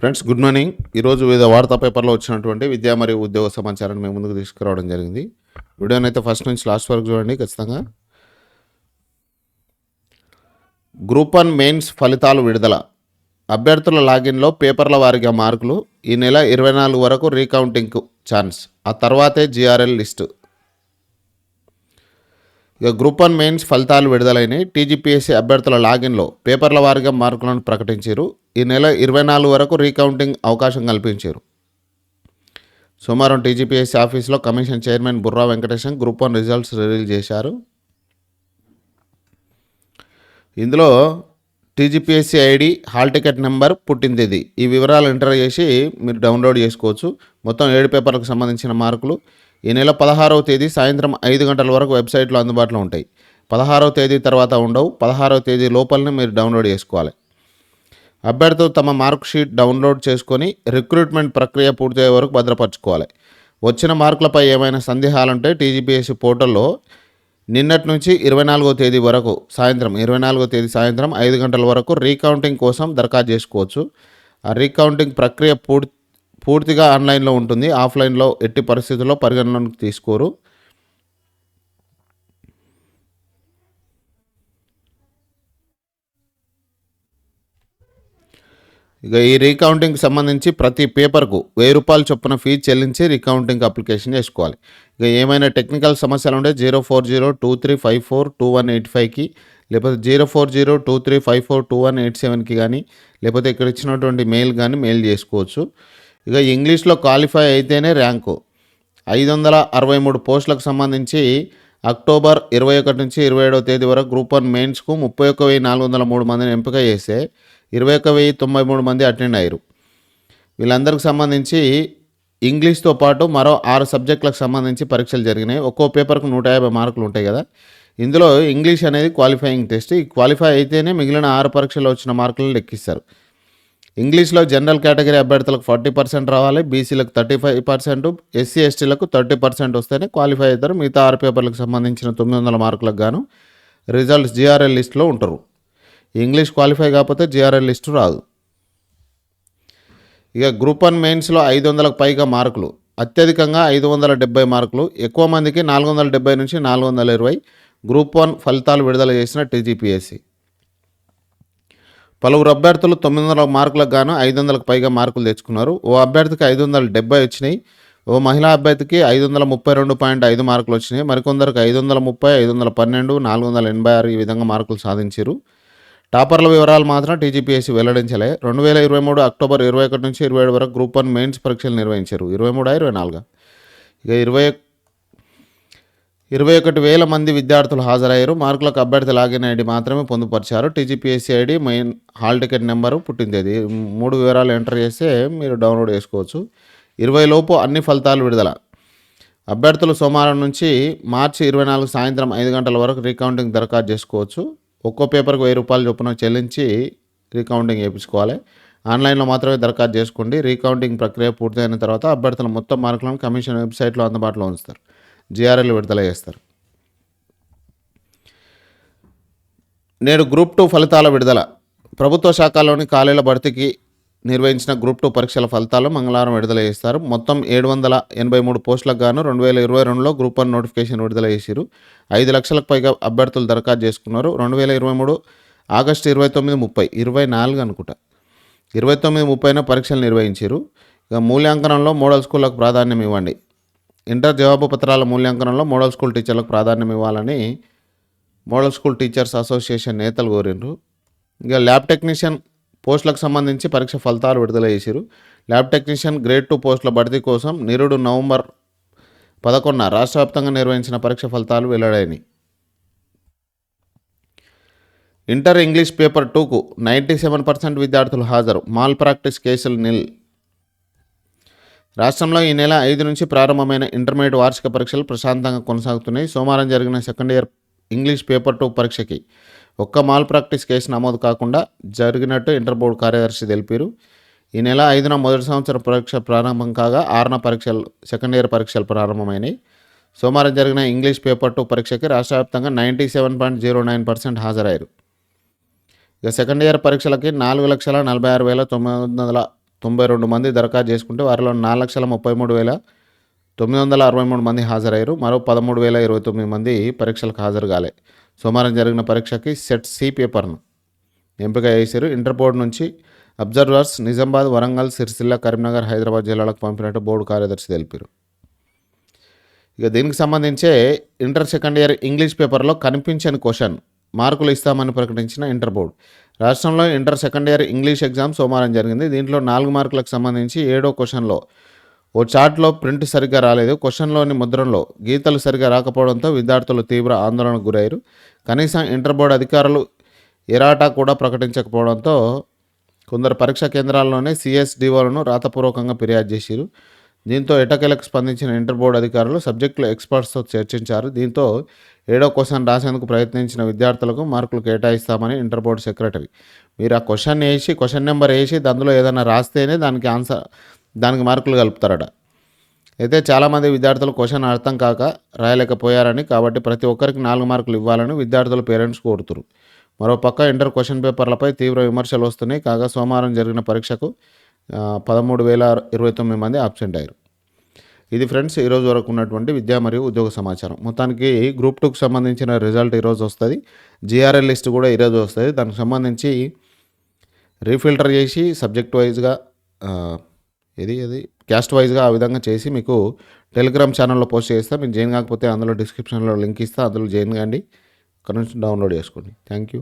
Friends good morning. ఈరోజు వివిధ వార్తా పేపర్లో వచ్చినటువంటి విద్యా మరియు ఉద్యోగ సమాచారాన్ని మేము ముందుకు తీసుకురావడం జరిగింది. వీడియోని అయితే ఫస్ట్ నుంచి లాస్ట్ వరకు చూడండి ఖచ్చితంగా. గ్రూప్ వన్ మెయిన్స్ ఫలితాలు విడుదల. అభ్యర్థుల లాగిన్లో పేపర్ల వారిగా మార్కులు ఈ నెల ఇరవై నాలుగు వరకు రీకౌంటింగ్కు ఛాన్స్. ఆ తర్వాతే జిఆర్ఎల్ లిస్టు. ఇక గ్రూప్ వన్ మెయిన్స్ ఫలితాలు విడుదలైనవి టీజీపీఎస్సీ అభ్యర్థుల లాగిన్లో పేపర్ల వారీగా మార్కులను ప్రకటించారు. ఈ నెల ఇరవై నాలుగు వరకు రీకౌంటింగ్ అవకాశం కల్పించారు. సోమవారం టీజీపీఎస్సీ ఆఫీస్లో commission chairman Burra Venkatesham group one results release చేశారు. ఇందులో TGPSC ID hall ticket number పుట్టిన తేదీ ఈ వివరాలు ఎంటర్ చేసి మీరు డౌన్లోడ్ చేసుకోవచ్చు. మొత్తం ఏడు పేపర్లకు సంబంధించిన మార్కులు. ఈ నెల పదహారవ తేదీ సాయంత్రం ఐదు గంటల వరకు వెబ్సైట్లో అందుబాటులో ఉంటాయి. పదహారవ తేదీ తర్వాత ఉండవు. పదహారవ తేదీ లోపలనే మీరు డౌన్లోడ్ చేసుకోవాలి. అభ్యర్థులు తమ మార్క్ షీట్ డౌన్లోడ్ చేసుకొని రిక్రూట్మెంట్ ప్రక్రియ పూర్తయ్యే వరకు భద్రపరచుకోవాలి. వచ్చిన మార్కులపై ఏమైనా సందేహాలుంటే టీజీపీఎస్సీ పోర్టల్లో నిన్నటి నుంచి ఇరవై నాలుగో తేదీ వరకు సాయంత్రం ఇరవై నాలుగో తేదీ సాయంత్రం ఐదు గంటల వరకు రీకౌంటింగ్ కోసం దరఖాస్తు చేసుకోవచ్చు. ఆ రీకౌంటింగ్ ప్రక్రియ పూర్తి పూర్తిగా ఆన్లైన్లో ఉంటుంది. ఆఫ్లైన్లో ఎట్టి పరిస్థితుల్లో పరిగణలోకి తీసుకోరు. ఇక ఈ రీకౌంటింగ్కి సంబంధించి ప్రతి పేపర్కు వెయ్యి రూపాయలు చొప్పున ఫీజు చెల్లించి రీకౌంటింగ్ అప్లికేషన్ చేసుకోవాలి. ఇక ఏమైనా టెక్నికల్ సమస్యలు ఉంటే zero four zero two three five four two one eight ఫైవ్కి లేకపోతే zero four zero two three five four two one eight సెవెన్కి కానీ లేకపోతే ఇక్కడ ఇచ్చినటువంటి మెయిల్ కానీ మెయిల్ చేసుకోవచ్చు. ఇక ఇంగ్లీష్లో క్వాలిఫై అయితేనే ర్యాంకు. ఐదు వందల అరవై మూడు పోస్టులకు సంబంధించి అక్టోబర్ ఇరవై ఒకటి నుంచి ఇరవై ఏడవ తేదీ వరకు గ్రూప్ వన్ మెయిన్స్కు ముప్పై ఒక్క వెయ్యి నాలుగు వందల మూడు మందిని ఎంపిక చేస్తే ఇరవై ఒక్క వెయ్యి తొంభై మూడు మంది అటెండ్ అయ్యారు. వీళ్ళందరికి సంబంధించి ఇంగ్లీష్తో పాటు మరో ఆరు సబ్జెక్టులకు సంబంధించి పరీక్షలు జరిగినాయి. ఒక్కో పేపర్కు నూట యాభై మార్కులు ఉంటాయి కదా. ఇందులో ఇంగ్లీష్ అనేది క్వాలిఫైయింగ్ టెస్ట్. ఈ క్వాలిఫై అయితేనే మిగిలిన ఆరు పరీక్షల్లో వచ్చిన మార్కులను లెక్కిస్తారు. ఇంగ్లీష్లో జనరల్ కేటగిరీ అభ్యర్థులకు ఫార్టీ పర్సెంట్ రావాలి బీసీలకు థర్టీ ఫైవ్ పర్సెంట్ ఎస్సీ ఎస్టీలకు థర్టీ పర్సెంట్ వస్తేనే క్వాలిఫై అవుతారు. మిగతా ఆరు పేపర్లకు సంబంధించిన తొమ్మిది వందల మార్కులకు గాను రిజల్ట్స్ జిఆర్ఎల్ లిస్టులో ఉంటారు. ఇంగ్లీష్ క్వాలిఫై కాకపోతే జిఆర్ఎల్ లిస్టు రాదు. ఇక గ్రూప్ వన్ మెయిన్స్లో ఐదు వందలకు పైగా మార్కులు. అత్యధికంగా ఐదు వందల డెబ్బై మార్కులు. ఎక్కువ మందికి నాలుగు వందల డెబ్బై నుంచి నాలుగు వందల ఇరవై గ్రూప్ వన్ ఫలితాలు విడుదల చేసిన టీజీపీఎస్సీ. పలువురు అభ్యర్థులు తొమ్మిది వందల మార్కులకు గాను ఐదు వందలకు పైగా మార్కులు తెచ్చుకున్నారు. ఓ అభ్యర్థికి ఐదు వందల డెబ్బై వచ్చినాయి. ఓ మహిళా అభ్యర్థికి ఐదు వందల ముప్పై రెండు పాయింట్ ఐదు మార్కులు వచ్చినాయి. మరికొందరికి ఐదు వందల ముప్పై ఐదు వందల పన్నెండు నాలుగు వందల ఎనభై ఆరు ఈ విధంగా మార్కులు సాధించారు. టాపర్ల వివరాలు మాత్రం టీజీపీఎస్సీ వెల్లడించలే. రెండు వేల ఇరవై మూడు అక్టోబర్ ఇరవై ఒకటి నుంచి ఇరవై ఏడు వరకు గ్రూప్ వన్ మెయిన్స్ పరీక్షలు నిర్వహించారు. ఇరవై మూడు ఇరవై నాలుగు? ఇక ఇరవై ఇరవై ఒకటి వేల మంది విద్యార్థులు హాజరయ్యారు. మార్కులకు అభ్యర్థి లాగిన్ ఐడి మాత్రమే పొందుపరిచారు. TGPSC ID main hall ticket number పుట్టింది మూడు వివరాలు ఎంటర్ చేస్తే మీరు డౌన్లోడ్ చేసుకోవచ్చు. ఇరవై లోపు అన్ని ఫలితాలు విడుదల. అభ్యర్థులు సోమవారం నుంచి మార్చి ఇరవై నాలుగు సాయంత్రం ఐదు గంటల వరకు రీకౌంటింగ్ దరఖాస్తు చేసుకోవచ్చు. ఒక్కో పేపర్కి వెయ్యి రూపాయలు చొప్పున చెల్లించి రీకౌంటింగ్ చేయించుకోవాలి. ఆన్లైన్లో మాత్రమే దరఖాస్తు చేసుకోండి. రీకౌంటింగ్ ప్రక్రియ పూర్తయిన తర్వాత అభ్యర్థుల మొత్తం మార్కులను కమిషన్ వెబ్సైట్లో అందుబాటులో ఉంచుతారు. జిఆర్ఎల్ విడుదల చేస్తారు. నేడు గ్రూప్ టూ ఫలితాల విడుదల. ప్రభుత్వ శాఖలోని ఖాళీల భర్తీకి నిర్వహించిన గ్రూప్ టూ పరీక్షల ఫలితాలు మంగళవారం విడుదల చేస్తారు. మొత్తం ఏడు వందల ఎనభై మూడు పోస్టులకు గాను రెండు వేల ఇరవై రెండులో గ్రూప్ వన్ నోటిఫికేషన్ విడుదల చేశారు ఐదు లక్షలకు పైగా అభ్యర్థులు దరఖాస్తు చేసుకున్నారు. రెండు వేల ఇరవై మూడు ఆగస్టు ఇరవై తొమ్మిది ముప్పై ఇరవై నాలుగు అనుకుంటా. ఇరవై తొమ్మిది ముప్పైన పరీక్షలు నిర్వహించారు ఇక మూల్యాంకనంలో మోడల్ స్కూళ్ళకు ప్రాధాన్యం ఇవ్వండి. ఇంటర్ జవాబు పత్రాల మూల్యాంకనంలో మోడల్ స్కూల్ టీచర్లకు ప్రాధాన్యం ఇవ్వాలని మోడల్ స్కూల్ టీచర్స్ అసోసియేషన్ నేతలు కోరిండ్రు. ఇక ల్యాబ్ టెక్నీషియన్ పోస్టులకు సంబంధించి పరీక్ష ఫలితాలు విడుదల చేశారు ల్యాబ్ టెక్నీషియన్ గ్రేడ్ టూ పోస్టుల భర్తీ కోసం నిరుడు నవంబర్ పదకొండున రాష్ట్ర వ్యాప్తంగా నిర్వహించిన పరీక్ష ఫలితాలు వెల్లడైనాయి. ఇంటర్ ఇంగ్లీష్ పేపర్ టూకు నైంటీ సెవెన్ పర్సెంట్ విద్యార్థులు హాజరు. మాల్ ప్రాక్టీస్ కేసులు నిల్ రాష్ట్రంలో ఈ నెల ఐదు నుంచి ప్రారంభమైన ఇంటర్మీడియట్ వార్షిక పరీక్షలు ప్రశాంతంగా కొనసాగుతున్నాయి. సోమవారం జరిగిన second year English paper two పరీక్షకి ఒక్క మాల్ ప్రాక్టీస్ కేసు నమోదు కాకుండా జరిగినట్టు ఇంటర్ బోర్డు కార్యదర్శి తెలిపారు. ఈ నెల ఐదున మొదటి సంవత్సరం పరీక్ష ప్రారంభం కాగా ఆరున పరీక్షలు సెకండ్ ఇయర్ పరీక్షలు ప్రారంభమైనాయి. సోమవారం జరిగిన ఇంగ్లీష్ పేపర్ టూ పరీక్షకి రాష్ట్ర వ్యాప్తంగా ninety seven point zero nine percent హాజరయ్యారు. ఇక సెకండ్ ఇయర్ పరీక్షలకి నాలుగు లక్షల నలభై ఆరు వేల తొమ్మిది వందల తొంభై రెండు మంది దరఖాస్తు చేసుకుంటే వారిలో నాలుగు లక్షల ముప్పై మూడు వేల తొమ్మిది వందల అరవై మూడు మంది హాజరయ్యారు. మరో పదమూడు వేల ఇరవై తొమ్మిది మంది పరీక్షలకు హాజరు కాలే. సోమవారం జరిగిన పరీక్షకి సెట్ సి పేపర్ను ఎంపిక చేశారు. ఇంటర్ బోర్డు నుంచి అబ్జర్వర్స్ నిజామాబాద్ వరంగల్ సిరిసిల్ల కరీంనగర్ హైదరాబాద్ జిల్లాలకు పంపినట్టు బోర్డు కార్యదర్శి తెలిపారు. ఇక దీనికి సంబంధించే ఇంటర్ సెకండ్ ఇయర్ ఇంగ్లీష్ పేపర్లో కనిపించని క్వశ్చన్ మార్కులు ఇస్తామని ప్రకటించిన ఇంటర్ బోర్డు. రాష్ట్రంలో inter second year English exam సోమవారం జరిగింది. దీంట్లో నాలుగు మార్కులకు సంబంధించి ఏడో క్వశ్చన్లో ఓ చార్ట్లో ప్రింట్ సరిగ్గా రాలేదు. క్వశ్చన్లోని ముద్రణలో గీతలు సరిగ్గా రాకపోవడంతో విద్యార్థులు తీవ్ర ఆందోళనకు గురయ్యారు. కనీసం ఇంటర్ బోర్డు అధికారులు ఎరాటా కూడా ప్రకటించకపోవడంతో కొందరు పరీక్షా కేంద్రాల్లోనే సిఎస్డిఓలను రాతపూర్వకంగా ఫిర్యాదు చేశారు. దీంతో ఎటకెలకు స్పందించిన ఇంటర్ బోర్డు అధికారులు సబ్జెక్టులో ఎక్స్పర్ట్స్తో చర్చించారు. దీంతో ఏడో క్వశ్చన్ రాసేందుకు ప్రయత్నించిన విద్యార్థులకు మార్కులు కేటాయిస్తామని ఇంటర్ బోర్డు సెక్రటరీ. మీరు ఆ క్వశ్చన్ వేసి క్వశ్చన్ నెంబర్ వేసి అందులో ఏదైనా రాస్తేనే దానికి ఆన్సర్ దానికి మార్కులు కలుపుతారట. అయితే చాలామంది విద్యార్థులు క్వశ్చన్ అర్థం కాక రాయలేకపోయారని కాబట్టి ప్రతి ఒక్కరికి నాలుగు మార్కులు ఇవ్వాలని విద్యార్థుల పేరెంట్స్ కోరుతున్నారు మరోపక్క ఇంటర్ క్వశ్చన్ పేపర్లపై తీవ్ర విమర్శలు వస్తున్నాయి. కాగా సోమవారం జరిగిన పరీక్షకు పదమూడు వేల ఇరవై తొమ్మిది మంది అబ్సెంట్ అయ్యారు. ఇది ఫ్రెండ్స్ ఈరోజు వరకు ఉన్నటువంటి విద్యా మరియు ఉద్యోగ సమాచారం. మొత్తానికి గ్రూప్ టూకి సంబంధించిన రిజల్ట్ ఈరోజు వస్తుంది. జిఆర్ఎల్ లిస్ట్ కూడా ఈరోజు వస్తుంది. దానికి సంబంధించి రీఫిల్టర్ చేసి సబ్జెక్ట్ వైజ్గా ఇది ఇది క్యాస్ట్ వైజ్గా ఆ విధంగా చేసి మీకు టెలిగ్రామ్ ఛానల్లో పోస్ట్ చేస్తా. మీరు జాయిన్ కాకపోతే అందులో డిస్క్రిప్షన్లో లింక్ ఇస్తా. అందులో జాయిన్ కాండి. అక్కడ నుంచి డౌన్లోడ్ చేసుకోండి. Thank you